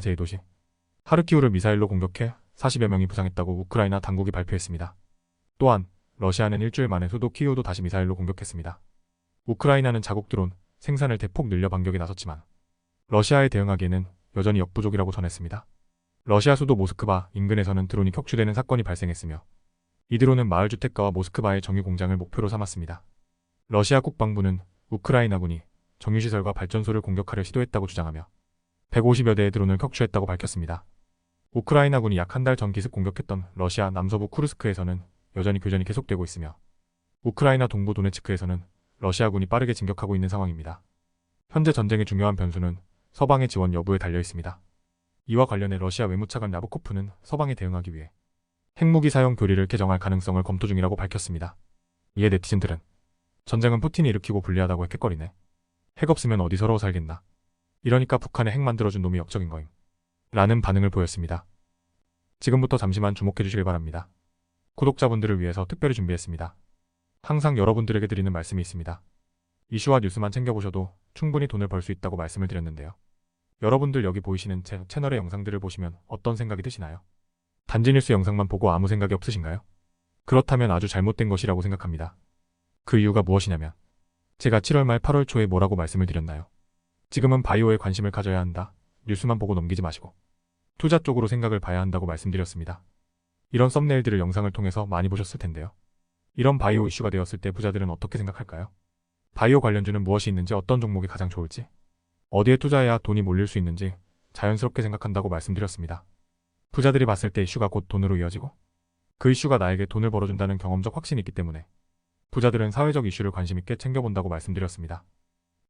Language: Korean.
제2도시 하르키우를 미사일로 공격해 40여 명이 부상했다고 우크라이나 당국이 발표했습니다. 또한 러시아는 일주일 만에 수도 키이우도 다시 미사일로 공격했습니다. 우크라이나는 자국 드론 생산을 대폭 늘려 반격에 나섰지만 러시아에 대응하기에는 여전히 역부족이라고 전했습니다. 러시아 수도 모스크바 인근에서는 드론이 격추되는 사건이 발생했으며 이 드론은 마을 주택가와 모스크바의 정유 공장을 목표로 삼았습니다. 러시아 국방부는 우크라이나군이 정유시설과 발전소를 공격하려 시도했다고 주장하며 150여 대의 드론을 격추했다고 밝혔습니다. 우크라이나군이 약 한 달 전 기습 공격했던 러시아 남서부 쿠르스크에서는 여전히 교전이 계속되고 있으며 우크라이나 동부 도네츠크에서는 러시아군이 빠르게 진격하고 있는 상황입니다. 현재 전쟁의 중요한 변수는 서방의 지원 여부에 달려 있습니다. 이와 관련해 러시아 외무차관 야부코프는 서방에 대응하기 위해 핵무기 사용 교리를 개정할 가능성을 검토 중이라고 밝혔습니다. 이에 네티즌들은 전쟁은 푸틴이 일으키고 불리하다고 헥헥거리네. 핵 없으면 어디 서러워 살겠나. 이러니까 북한에 핵 만들어준 놈이 역적인 거임. 라는 반응을 보였습니다. 지금부터 잠시만 주목해 주시길 바랍니다. 구독자분들을 위해서 특별히 준비했습니다. 항상 여러분들에게 드리는 말씀이 있습니다. 이슈와 뉴스만 챙겨보셔도 충분히 돈을 벌 수 있다고 말씀을 드렸는데요. 여러분들 여기 보이시는 제 채널의 영상들을 보시면 어떤 생각이 드시나요? 단지 뉴스 영상만 보고 아무 생각이 없으신가요? 그렇다면 아주 잘못된 것이라고 생각합니다. 그 이유가 무엇이냐면 제가 7월 말 8월 초에 뭐라고 말씀을 드렸나요? 지금은 바이오에 관심을 가져야 한다. 뉴스만 보고 넘기지 마시고 투자 쪽으로 생각을 봐야 한다고 말씀드렸습니다. 이런 썸네일들을 영상을 통해서 많이 보셨을 텐데요. 이런 바이오 이슈가 되었을 때 부자들은 어떻게 생각할까요? 바이오 관련주는 무엇이 있는지 어떤 종목이 가장 좋을지 어디에 투자해야 돈이 몰릴 수 있는지 자연스럽게 생각한다고 말씀드렸습니다. 부자들이 봤을 때 이슈가 곧 돈으로 이어지고 그 이슈가 나에게 돈을 벌어준다는 경험적 확신이 있기 때문에 부자들은 사회적 이슈를 관심 있게 챙겨본다고 말씀드렸습니다.